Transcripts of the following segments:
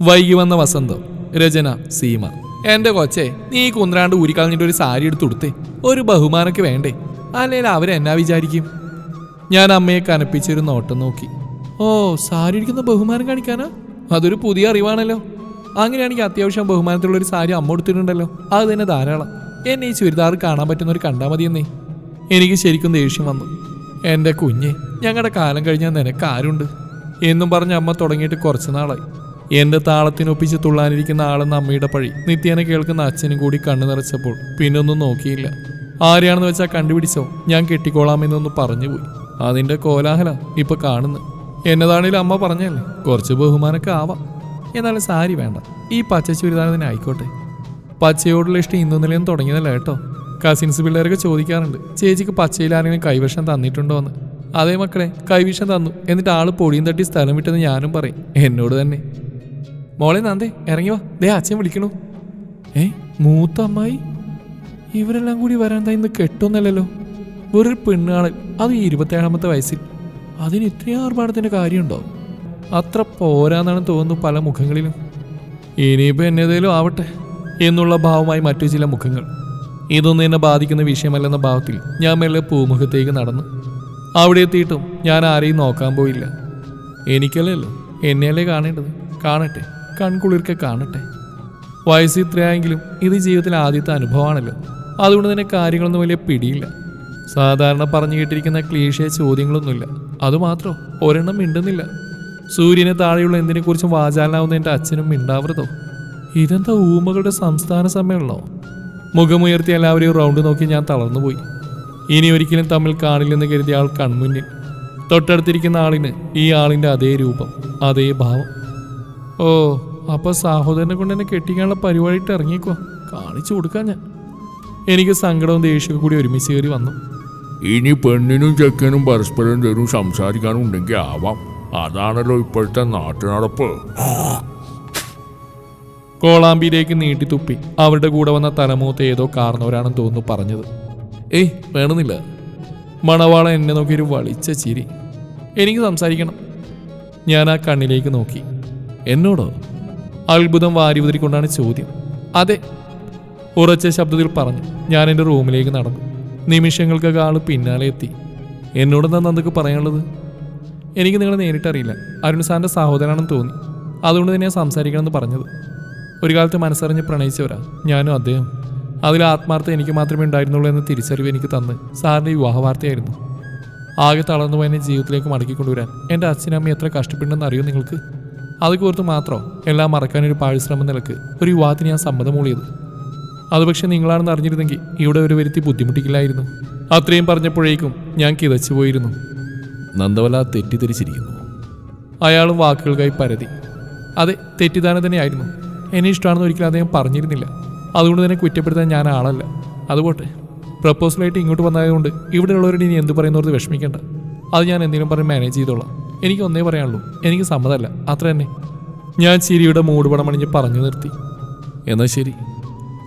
വൈകി വന്ന വസന്തം. രചന സീമ. എന്റെ കൊച്ചെ നീ കുന്ത്രാണ്ട് ഊരിക്കളഞ്ഞിട്ട് ഒരു സാരി എടുത്ത് കൊടുത്തേ ഒരു ബഹുമാനൊക്കെ വേണ്ടേ? അല്ലെങ്കിൽ അവരെന്നാ വിചാരിക്കും? ഞാൻ അമ്മയെ കനപ്പിച്ചൊരു നോട്ടം നോക്കി. ഓ സാരി ഇരിക്കുന്ന ബഹുമാനം കാണിക്കാനാ? അതൊരു പുതിയ അറിവാണല്ലോ. അങ്ങനെയാണെങ്കിൽ അത്യാവശ്യം ബഹുമാനത്തിലുള്ള ഒരു സാരി അമ്മ കൊടുത്തിട്ടുണ്ടല്ലോ അത് തന്നെ ധാരാളം. എന്നെ ഈ ചുരിദാർ കാണാൻ പറ്റുന്നവർ കണ്ടാൽ മതിയെന്നേ. എനിക്ക് ശരിക്കും ദേഷ്യം വന്നു. എന്റെ കുഞ്ഞ് ഞങ്ങളുടെ കാലം കഴിഞ്ഞാൽ നിനക്ക് ആരുണ്ട്? എന്നും പറഞ്ഞ് അമ്മ തുടങ്ങിയിട്ട് കുറച്ച് നാളായി. എന്റെ താളത്തിനൊപ്പിച്ച് തുള്ളാനിരിക്കുന്ന ആളെന്ന അമ്മയുടെ പഴി നിത്യേനെ കേൾക്കുന്ന അച്ഛനും കൂടി കണ്ണു നിറച്ചപ്പോൾ പിന്നെ ഒന്നും നോക്കിയില്ല. ആരെയാണെന്ന് വെച്ചാൽ കണ്ടുപിടിച്ചോ? ഞാൻ കെട്ടിക്കോളാമെന്നൊന്ന് പറഞ്ഞുപോയി. അതിന്റെ കോലാഹല ഇപ്പൊ കാണുന്നു. എന്നതാണേലും അമ്മ പറഞ്ഞല്ലേ? കുറച്ച് ബഹുമാനമൊക്കെ ആവാം. എന്നാലും സാരി വേണ്ട. ഈ പച്ച ചുരിദാർ ആയിക്കോട്ടെ. പച്ചയോടുള്ള ഇഷ്ടം ഇന്നും നിലയും തുടങ്ങിയതല്ല കേട്ടോ. കസിൻസ് പിള്ളേരൊക്കെ ചോദിക്കാറുണ്ട് ചേച്ചിക്ക് പച്ചയിൽ ആരെങ്കിലും കൈവശം തന്നിട്ടുണ്ടോ എന്ന്? അതേ മക്കളെ കൈവിഷം തന്നു. എന്നിട്ട് ആൾ പൊടിയും തട്ടി സ്ഥലം വിട്ടെന്ന് ഞാനും പറയും എന്നോട് തന്നെ. മോളെ നാന്തേ ഇറങ്ങി വാ. ദേ അച്ഛൻ വിളിക്കണു. ഏ മൂത്ത അമ്മായി ഇവരെല്ലാം കൂടി വരാൻ താ ഇന്ന് കെട്ടൊന്നല്ലല്ലോ. വെറൊരു പെണ്ണുകാളൻ അത് ഈ ഇരുപത്തേഴാമത്തെ വയസ്സിൽ. അതിന് ഇത്രയും ആർഭാടത്തിന്റെ കാര്യമുണ്ടോ? അത്ര പോരാന്നാണ് തോന്നുന്നു പല മുഖങ്ങളിലും. ഇനിയിപ്പോൾ എന്നേതേലും ആവട്ടെ എന്നുള്ള ഭാവമായി മറ്റു ചില മുഖങ്ങൾ. ഇതൊന്നും എന്നെ ബാധിക്കുന്ന വിഷയമല്ലെന്ന ഭാവത്തിൽ ഞാൻ മെല്ലെ പൂമുഖത്തേക്ക് നടന്നു. അവിടെ എത്തിയിട്ടും ഞാൻ ആരെയും നോക്കാൻ പോയില്ല. എനിക്കല്ലല്ലോ എന്നെയല്ലേ കാണേണ്ടത്? കാണട്ടെ. കൺകുളിർക്കെ കാണട്ടെ. വയസ്സ് ഇത്രയായെങ്കിലും ഇത് ജീവിതത്തിലെ ആദ്യത്തെ അനുഭവമാണല്ലോ. അതുകൊണ്ട് തന്നെ കാര്യങ്ങളൊന്നും വലിയ പിടിയില്ല. സാധാരണ പറഞ്ഞു കേട്ടിരിക്കുന്ന ക്ലീഷേ ചോദ്യങ്ങളൊന്നുമില്ല. അതുമാത്രോ? ഒരെണ്ണം മിണ്ടുന്നില്ല. സൂര്യനെ താഴെയുള്ള എന്തിനെക്കുറിച്ചും വാചാലനാവുന്ന എന്റെ അച്ഛനും മിണ്ടാവൃതോ ഇതെന്താ ഊമകളുടെ സംസ്ഥാന സമ്മേളനോ മുഖമുയർത്തി എല്ലാവരെയും റൗണ്ട് നോക്കി ഞാൻ തളർന്നുപോയി. ഇനി ഒരിക്കലും തമ്മിൽ കാണില്ലെന്ന് കരുതിയ ആൾ കൺമുന്നിൽ. തൊട്ടടുത്തിരിക്കുന്ന ആളിന് ഈ ആളിന്റെ അതേ രൂപം അതേ ഭാവം. ഓ അപ്പൊ സഹോദരനെ കൊണ്ട് എന്നെ കെട്ടിക്കാനുള്ള പരിപാടിയിട്ട് ഇറങ്ങിക്കോ. കാണിച്ചു കൊടുക്കാൻ ഞാൻ. എനിക്ക് സങ്കടവും ദേഷ്യവും കൂടി ഒരുമിച്ച് കയറി വന്നു. ഇനി പെണ്ണിനും ചെക്കനും പരസ്പരം തരും സംസാരിക്കാനും ഉണ്ടെങ്കിൽ ആവാം. അതാണല്ലോ ഇപ്പോഴത്തെ നാട്ടുനടപ്പ്. കോളാമ്പിയിലേക്ക് നീട്ടി തുപ്പി. അവരുടെ കൂടെ വന്ന തലമൂത്ത് ഏതോ കാരണവരാണെന്ന് തോന്നുന്നു പറഞ്ഞത്. ഏയ് വേണമെന്നില്ല. മണവാള എന്നെ നോക്കി ഒരു വളിച്ച ചിരി. എനിക്ക് സംസാരിക്കണം. ഞാൻ ആ കണ്ണിലേക്ക് നോക്കി. എന്നോടോ? അത്ഭുതം വാരി ഉതിരിക്കൊണ്ടാണ് ചോദ്യം. അതെ ഉറച്ച ശബ്ദത്തിൽ പറഞ്ഞു ഞാൻ എന്റെ റൂമിലേക്ക് നടന്നു. നിമിഷങ്ങൾക്കൊക്കെ ആൾ പിന്നാലെ എത്തി. എന്നോടെന്താ നന്ദക്ക് പറയാനുള്ളത്? എനിക്ക് നിങ്ങളെ നേരിട്ടറിയില്ല. അരുൺ സാറിന്റെ സഹോദരനാണെന്ന് തോന്നി. അതുകൊണ്ട് തന്നെ സംസാരിക്കണമെന്ന് പറഞ്ഞത്. ഒരു കാലത്ത് മനസ്സറിഞ്ഞ് പ്രണയിച്ചവരാ ഞാനും അദ്ദേഹം. അതിൽ ആത്മാർത്ഥം എനിക്ക് മാത്രമേ ഉണ്ടായിരുന്നുള്ളൂ എന്ന തിരിച്ചറിവ് എനിക്ക് തന്ന് സാറിന്റെ വിവാഹ വാർത്തയായിരുന്നു ആകെ തളർന്നു പോയ എന്നെ ജീവിതത്തിലേക്ക് മടക്കിക്കൊണ്ടുവരാൻ എന്റെ അച്ഛനമ്മ എത്ര കഷ്ടപ്പെടുന്നെന്ന് അറിയോ നിങ്ങൾക്ക്? അത് കോർത്ത് മാത്രം എല്ലാം മറക്കാനൊരു പാഴ്ശ്രമം നിലയ്ക്ക് ഒരു യുവാത്തിന് ഞാൻ സമ്മതം മൂളിയത്. അത് പക്ഷേ നിങ്ങളാണെന്ന് അറിഞ്ഞിരുന്നെങ്കിൽ ഇവിടെ ഒരു വരുത്തി ബുദ്ധിമുട്ടിക്കില്ലായിരുന്നു. അത്രയും പറഞ്ഞപ്പോഴേക്കും ഞാൻ കിതച്ചു പോയിരുന്നു. നന്ദവല തെറ്റിദ്ധരിച്ചിരിക്കുന്നു. അയാളും വാക്കുകൾക്കായി പരതി. അതെ തെറ്റിദ്ധാരണ തന്നെയായിരുന്നു. എന്നെ ഇഷ്ടമാണെന്ന് ഒരിക്കലും അദ്ദേഹം പറഞ്ഞിരുന്നില്ല. അതുകൊണ്ട് തന്നെ കുറ്റപ്പെടുത്താൻ ഞാൻ ആളല്ല. അതുപോട്ടെ. പ്രപ്പോസലായിട്ട് ഇങ്ങോട്ട് വന്നതുകൊണ്ട് ഇവിടെയുള്ളവരോട് ഇനി എന്ത് പറയുന്നവർക്ക് വിഷമിക്കേണ്ട. അത് ഞാൻ എന്തെങ്കിലും പറഞ്ഞ് മാനേജ് ചെയ്തോളാം. എനിക്ക് ഒന്നേ പറയാനുള്ളൂ. എനിക്ക് സമ്മതമല്ല. അത്ര തന്നെ. ഞാൻ ചിരിയുടെ മൂടുപടമണിഞ്ഞ് പറഞ്ഞു നിർത്തി. എന്നാൽ ശരി.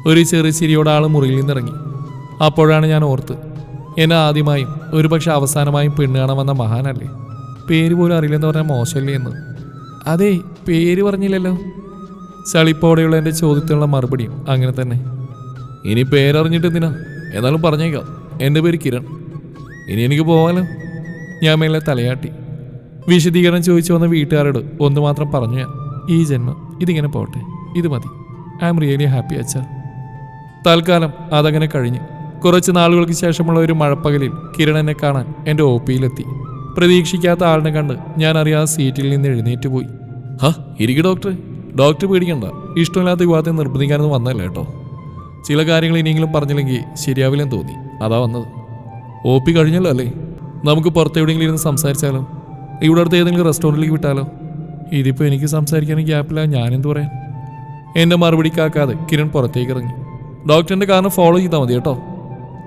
ഒരു ചെറിയ ചിരിയോടെ ആൾ മുറിയിൽ നിന്നിറങ്ങി. അപ്പോഴാണ് ഞാൻ ഓർത്ത്. എന്നെ ആദ്യമായും ഒരുപക്ഷെ അവസാനമായും പെണ്ണ് കാണാൻ വന്ന മഹാനല്ലേ? പേര് പോലും അറിയില്ലെന്ന് പറഞ്ഞാൽ മോശമല്ലേ എന്ന്. അതെ പേര് പറഞ്ഞില്ലല്ലോ. ചളിപ്പോടെയുള്ള എന്റെ ചോദ്യത്തിനുള്ള മറുപടിയും അങ്ങനെ തന്നെ. ഇനി പേരറിഞ്ഞിട്ട് എന്തിനാ? എന്നാലും പറഞ്ഞേക്കാം. എന്റെ പേര് കിരൺ. ഇനി എനിക്ക് പോവാലോ ഞാൻ മേലെ തലയാട്ടി. വിശദീകരണം ചോദിച്ചു വന്ന വീട്ടുകാരോട് ഒന്ന് മാത്രം പറഞ്ഞു ഞാൻ. ഈ ജന്മം ഇതിങ്ങനെ പോട്ടെ. ഇത് മതി. ഐ ആം റിയലി ഹാപ്പി അച്ഛാ. തൽക്കാലം അതങ്ങനെ കഴിഞ്ഞു കുറച്ച് നാളുകൾക്ക് ശേഷമുള്ള ഒരു മഴപ്പകലിൽ കിരൺ എന്നെ കാണാൻ എന്റെ ഒ പിയിലെത്തി. പ്രതീക്ഷിക്കാത്ത ആളിനെ കണ്ട് ഞാൻ അറിയാതെ സീറ്റിൽ നിന്ന് എഴുന്നേറ്റ് പോയി. ഹാ ഇരിക്കു ഡോക്ടറെ. ഡോക്ടർ പേടിക്കണ്ട. ഇഷ്ടമില്ലാത്ത വിവാഹത്തെ നിർബന്ധിക്കാനൊന്നും വന്നല്ല കേട്ടോ. ചില കാര്യങ്ങൾ ഇനിയെങ്കിലും പറഞ്ഞില്ലെങ്കിൽ ശരിയാവില്ലെന്ന് തോന്നി. അതാ വന്നത്. ഒ പി കഴിഞ്ഞല്ലോ അല്ലേ? നമുക്ക് പുറത്തെവിടെയെങ്കിലും ഇരുന്ന് സംസാരിച്ചാലോ? ഇവിടെ അടുത്ത് ഏതെങ്കിലും റെസ്റ്റോറന്റിലേക്ക് വിട്ടാലോ? ഇതിപ്പോൾ എനിക്ക് സംസാരിക്കാനും ഗ്യാപ്പില്ല ഞാനെന്ത് പറയാൻ? എന്റെ മറുപടി കാക്കാതെ കിരൺ പുറത്തേക്ക് ഇറങ്ങി. ഡോക്ടറിന്റെ കാരണം ഫോളോ ചെയ്താൽ മതി കേട്ടോ.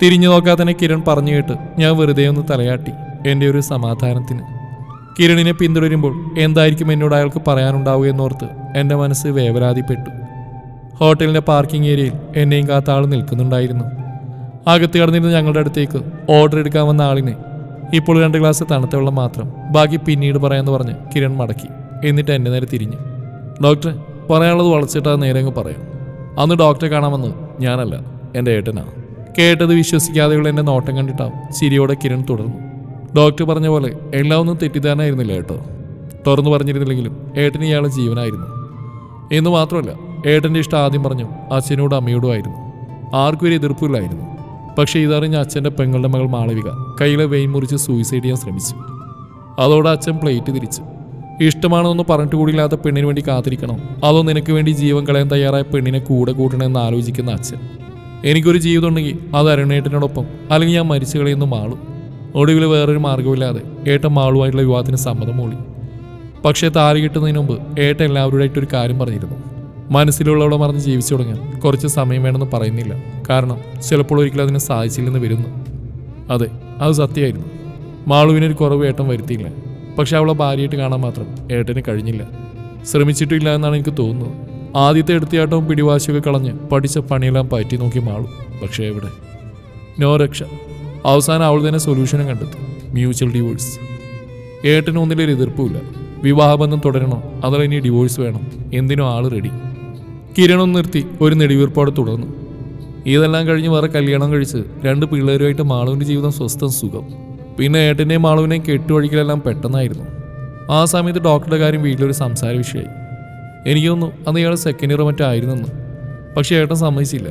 തിരിഞ്ഞു നോക്കാതെ തന്നെ കിരൺ പറഞ്ഞു കേട്ട് ഞാൻ വെറുതെ ഒന്ന് തലയാട്ടി എന്റെ ഒരു സമാധാനത്തിന്. കിരണിനെ പിന്തുടരുമ്പോൾ എന്തായിരിക്കും എന്നോട് അയാൾക്ക് പറയാനുണ്ടാവുക എന്നോർത്ത് എന്റെ മനസ്സ് വേവലാതിപ്പെട്ടു. ഹോട്ടലിന്റെ പാർക്കിംഗ് ഏരിയയിൽ എന്നെയും കാത്ത ആൾ നിൽക്കുന്നുണ്ടായിരുന്നു. അകത്ത് കടന്നിരുന്ന ഞങ്ങളുടെ അടുത്തേക്ക് ഓർഡർ എടുക്കാൻ വന്ന ആളിനെ ഇപ്പോൾ രണ്ട് ഗ്ലാസ് തണുത്ത വെള്ളം മാത്രം. ബാക്കി പിന്നീട് പറയാമെന്ന് പറഞ്ഞ് കിരൺ മടക്കി. എന്നിട്ട് എന്നെ നേരെ തിരിഞ്ഞു. ഡോക്ടർ പറയാനുള്ളത് വളച്ചിട്ടാ നേരെ അങ്ങ് പറയാം. അന്ന് ഡോക്ടറെ കാണാമെന്ന് ഞാനല്ല എന്റെ ഏട്ടനാ. കേട്ടത് വിശ്വസിക്കാതെയുള്ള എന്റെ നോട്ടം കണ്ടിട്ടാവും ചിരിയോടെ കിരൺ തുടർന്നു. ഡോക്ടർ പറഞ്ഞ പോലെ എല്ലാം ഒന്നും തെറ്റിദ്ധാനായിരുന്നില്ല കേട്ടോ. തുറന്നു പറഞ്ഞിരുന്നില്ലെങ്കിലും ഏട്ടന് ഇയാളെ ജീവനായിരുന്നു. എന്ന് മാത്രമല്ല ഏട്ടന്റെ ഇഷ്ടം ആദ്യം പറഞ്ഞു അച്ഛനോടും അമ്മയോടും ആയിരുന്നു. ആർക്കും ഒരു എതിർപ്പില്ലായിരുന്നു പക്ഷേ ഇതറിഞ്ഞ അച്ഛന്റെ പെങ്ങളുടെ മകൾ മാളവിക കയ്യിലെ വെയിൻ മുറിച്ച് സൂയിസൈഡ് ചെയ്യാൻ ശ്രമിച്ചു. അതോടെ അച്ഛൻ പ്ലേറ്റ് തിരിച്ചു. ഇഷ്ടമാണെന്ന് പറഞ്ഞിട്ട് കൂടിയില്ലാത്ത പെണ്ണിന് വേണ്ടി കാത്തിരിക്കണം. അതോ നിനക്ക് വേണ്ടി ജീവൻ കളയാൻ തയ്യാറായ പെണ്ണിനെ കൂടെ കൂട്ടണമെന്ന് ആലോചിക്കുന്ന അച്ഛൻ. എനിക്കൊരു ജീവിതം ഉണ്ടെങ്കിൽ അത് അരുണേട്ടനോടൊപ്പം അല്ലെങ്കിൽ ഞാൻ മരിച്ചു കളയുന്ന മാളും. ഒടുവിൽ വേറൊരു മാർഗമില്ലാതെ ഏട്ടൻ മാളുമായിട്ടുള്ള വിവാഹത്തിന് സമ്മതം മൂളി. പക്ഷേ താരി കിട്ടുന്നതിന് മുമ്പ് ഏട്ടൻ എല്ലാവരുമായിട്ട് ഒരു കാര്യം പറഞ്ഞിരുന്നു. മനസ്സിലുള്ളവളെ മറന്ന് ജീവിച്ചു തുടങ്ങാൻ കുറച്ച് സമയം വേണമെന്ന് പറയുന്നില്ല. കാരണം ചിലപ്പോൾ ഒരിക്കലും അതിനെ സാധിച്ചില്ലെന്ന് വരുന്നു. അതെ അത് സത്യമായിരുന്നു. മാളുവിനൊരു കുറവ് ഏട്ടൻ വരുത്തിയില്ല. പക്ഷെ അവളെ ഭാര്യയായിട്ട് കാണാൻ മാത്രം ഏട്ടന് കഴിഞ്ഞില്ല. ശ്രമിച്ചിട്ടില്ല എന്നാണ് എനിക്ക് തോന്നുന്നത്. ആദ്യത്തെ എടുത്തിയാട്ടവും പിടിവാശിയൊക്കെ കളഞ്ഞ് പഠിച്ച പണിയെല്ലാം പറ്റി നോക്കി മാളു. പക്ഷേ എവിടെ? നോ രക്ഷ. അവസാനം അവൾ തന്നെ സൊല്യൂഷനും കണ്ടെത്തി. മ്യൂച്വൽ ഡിവോഴ്സ് ഏട്ടന് ഒന്നിലൊരു എതിർപ്പുമില്ല വിവാഹബന്ധം തുടരണോ? അതോ ഇനി ഡിവോഴ്സ് വേണം? എന്തിനോ ആൾ റെഡി കിരണം നിർത്തി ഒരു നെടിവീർപ്പോടെ തുടർന്നു. ഇതെല്ലാം കഴിഞ്ഞ് വേറെ കല്യാണം കഴിച്ച് രണ്ട് പിള്ളേരുമായിട്ട് മാളുവിന്റെ ജീവിതം സ്വസ്ഥം സുഖം. പിന്നെ ഏട്ടന്റെയും മാളുവിനെയും കെട്ടുവഴിക്കലെല്ലാം പെട്ടെന്നായിരുന്നു. ആ സമയത്ത് ഡോക്ടറുടെ കാര്യം വീട്ടിലൊരു സംസാര വിഷയമായി. എനിക്ക് തോന്നുന്നു അന്ന് ഇയാൾ സെക്കൻഡ് ഇയർ മറ്റോ ആയിരുന്നെന്ന് പക്ഷേ ഏട്ടൻ സമ്മതിച്ചില്ല.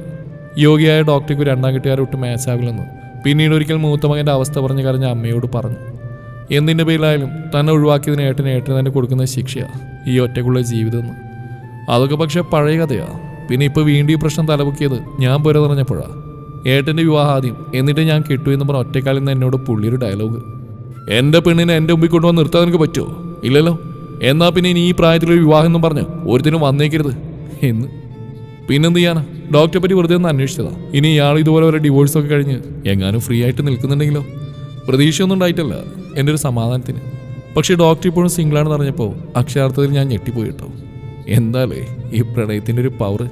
യോഗിയായ ഡോക്ടർക്ക് രണ്ടാം കെട്ടുകാരൊട്ട് മാച്ച് ആവില്ലെന്ന് പിന്നീട് ഒരിക്കൽ മൂത്ത മകന്റെ അവസ്ഥ പറഞ്ഞ് കരഞ്ഞ അമ്മയോട് പറഞ്ഞു. എന്തിന്റെ പേരിലായാലും തന്നെ ഒഴിവാക്കിയതിന് ഏട്ടൻ ഏട്ടന് തന്നെ കൊടുക്കുന്ന ശിക്ഷയാണ് ഈ ഒറ്റക്കുള്ള ജീവിതം എന്ന്. അതൊക്കെ പക്ഷെ പഴയ കഥയാ. പിന്നെ ഇപ്പോൾ വീണ്ടും ഈ പ്രശ്നം തലപൊക്കിയത് ഞാൻ പുര നിറഞ്ഞപ്പോഴാ ഏട്ടന്റെ വിവാഹം ആദ്യം എന്നിട്ട് ഞാൻ കിട്ടു എന്ന് പറഞ്ഞ ഒറ്റക്കാലിൽ നിന്ന് എന്നോട് പുള്ളിയൊരു ഡയലോഗ്. എന്റെ പെണ്ണിനെ എന്റെ മുമ്പിൽ കൊണ്ടുവന്ന് നിർത്താൻ നിനക്ക് പറ്റുമോ ഇല്ലല്ലോ. എന്നാ പിന്നെ ഇനി ഈ പ്രായത്തിലൊരു വിവാഹം എന്നും പറഞ്ഞ് ഒരുത്തിനും വന്നേക്കരുത്. എന്ന്? പിന്നെന്ത് ചെയ്യാനാ? ഡോക്ടറെ പറ്റി വെറുതെ ഒന്ന് അന്വേഷിച്ചതാ. ഇനി ഇയാൾ ഇതുപോലെ വരെ ഡിവോഴ്സ് ഒക്കെ കഴിഞ്ഞ് എങ്ങാനും ഫ്രീ ആയിട്ട് നിൽക്കുന്നുണ്ടെങ്കിലോ? പ്രതീക്ഷയൊന്നും ഉണ്ടായിട്ടല്ല. എന്റെ ഒരു സമാധാനത്തിന്. പക്ഷേ ഡോക്ടർ ഇപ്പോഴും സിംഗിളാണെന്ന് അറിഞ്ഞപ്പോൾ അക്ഷരാർത്ഥത്തിൽ ഞാൻ ഞെട്ടിപ്പോയി കേട്ടോ. എന്താലേ ഈ പ്രണയത്തിന്റെ ഒരു പവർ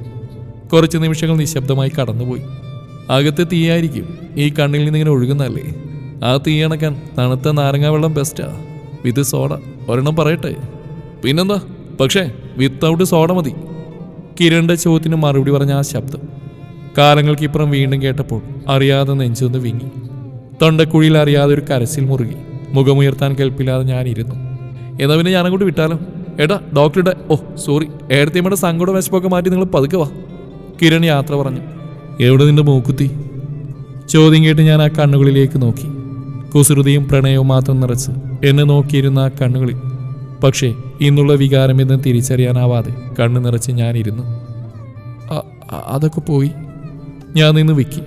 കുറച്ച് നിമിഷങ്ങൾ നിശബ്ദമായി കടന്നുപോയി. അകത്തെ തീയായിരിക്കും. ഈ കണ്ണിൽ നിന്ന് ഇങ്ങനെ ഒഴുകുന്നല്ലേ ആ തീ അണക്കാൻ തണുത്ത നാരങ്ങ വെള്ളം ബെസ്റ്റാ വിത്ത് സോഡ. ഒരെണ്ണം പറയട്ടെ? പിന്നെന്താ? പക്ഷേ വിത്തൗട്ട് സോഡ മതി. കിരണ്ട ചോദ്യത്തിന് മറുപടി പറഞ്ഞ ആ ശബ്ദം കാലങ്ങൾക്കിപ്പുറം വീണ്ടും കേട്ടപ്പോൾ അറിയാതെ നെഞ്ചൊന്ന് വിങ്ങി. തൊണ്ടക്കുഴിയിൽ അറിയാതെ ഒരു കരസിൽ മുറുകി. മുഖമുയർത്താൻ കേൾപ്പില്ലാതെ ഞാൻ ഇരുന്നു. എന്നാ പിന്നെ ഞാനങ്ങോട്ട് വിട്ടാലോ? എടാ ഡോക്ടറുടെ ഓ സോറി ഏടത്തിയമ്മയുടെ സങ്കടം വിശപ്പൊക്കെ മാറ്റി നിങ്ങൾ പതുക്കെ വാ കിരൺ യാത്ര പറഞ്ഞു. എവിടെ നിന്റെ മൂക്കുത്തി? ചോദ്യം കേട്ട് ഞാൻ ആ കണ്ണുകളിലേക്ക് നോക്കി. കുസൃതിയും പ്രണയവും മാത്രം നിറച്ച് എന്നെ നോക്കിയിരുന്ന ആ കണ്ണുകളിൽ. പക്ഷേ ഇന്നുള്ള വികാരം എന്ന് തിരിച്ചറിയാനാവാതെ കണ്ണു നിറച്ച് ഞാനിരുന്നു. അതൊക്കെ പോയി. ഞാൻ നിന്ന് വിക്കി.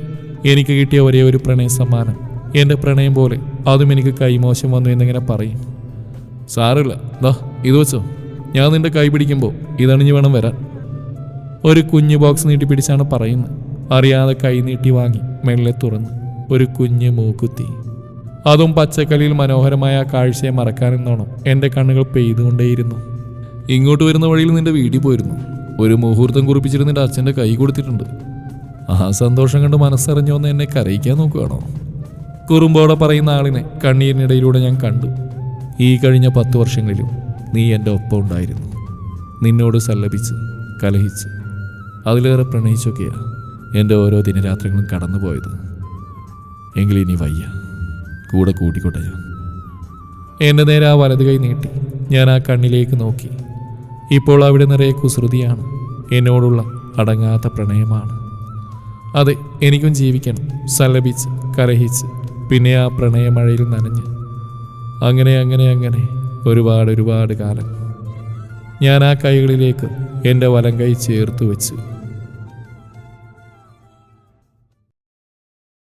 എനിക്ക് കിട്ടിയ ഒരേ ഒരു പ്രണയ സമ്മാനം. എന്റെ പ്രണയം പോലെ അതും എനിക്ക് കൈമോശം വന്നു എന്നിങ്ങനെ പറയും. സാറില്ല ദാ ഇത് വെച്ചോ. ഞാൻ നിന്റെ കൈ പിടിക്കുമ്പോൾ ഇതണിഞ്ഞ് വേണം വരാൻ. ഒരു കുഞ്ഞു ബോക്സ് നീട്ടി പിടിച്ചാണ് പറയുന്നത്. അറിയാതെ കൈ നീട്ടി വാങ്ങി മെല്ലെ തുറന്ന് ഒരു കുഞ്ഞ് മൂക്കുത്തി. അതും പച്ചക്കലിയിൽ മനോഹരമായ ആ കാഴ്ചയെ മറക്കാനെന്നോണം എന്റെ കണ്ണുകൾ പെയ്തുകൊണ്ടേയിരുന്നു. ഇങ്ങോട്ട് വരുന്ന വഴിയിൽ നിന്റെ വീട്ടിൽ പോയിരുന്നു. ഒരു മുഹൂർത്തം കുറിപ്പിച്ചിട്ട് നിന്റെ അച്ഛന്റെ കൈ കൊടുത്തിട്ടുണ്ട്. ആ സന്തോഷം കണ്ട് മനസ്സറിഞ്ഞോന്ന് എന്നെ കരയിക്കാൻ നോക്കുകയാണോ? കുറുമ്പോടെ പറയുന്ന ആളിനെ കണ്ണീരിനിടയിലൂടെ ഞാൻ കണ്ടു. ഈ കഴിഞ്ഞ പത്ത് വർഷങ്ങളിലും നീ എന്റെ ഒപ്പം ഉണ്ടായിരുന്നു. നിന്നോട് സല്ലപിച്ച് കലഹിച്ച് അതിലേറെ പ്രണയിച്ചൊക്കെയാണ് എന്റെ ഓരോ ദിനരാത്രങ്ങളും കടന്നുപോയത്. എങ്കിലിനി വയ്യ. കൂടെ കൂട്ടിക്കോട്ടെ ഞാൻ. എന്റെ നേരെ ആ വലത് കൈ നീട്ടി ഞാൻ ആ കണ്ണിലേക്ക് നോക്കി. ഇപ്പോൾ അവിടെ നിറയെ കുസൃതിയാണ് എന്നോടുള്ള അടങ്ങാത്ത പ്രണയമാണ്. അതെ എനിക്കും ജീവിക്കണം. സല്ലപിച്ച് കലഹിച്ച് പിന്നെ ആ പ്രണയമഴയിൽ നനഞ്ഞ്. അങ്ങനെ അങ്ങനെ അങ്ങനെ ഒരുപാട് ഒരുപാട് കാലം. ഞാൻ ആ കൈകളിലേക്ക് എന്റെ വലം കൈ ചേർത്ത് വെച്ചു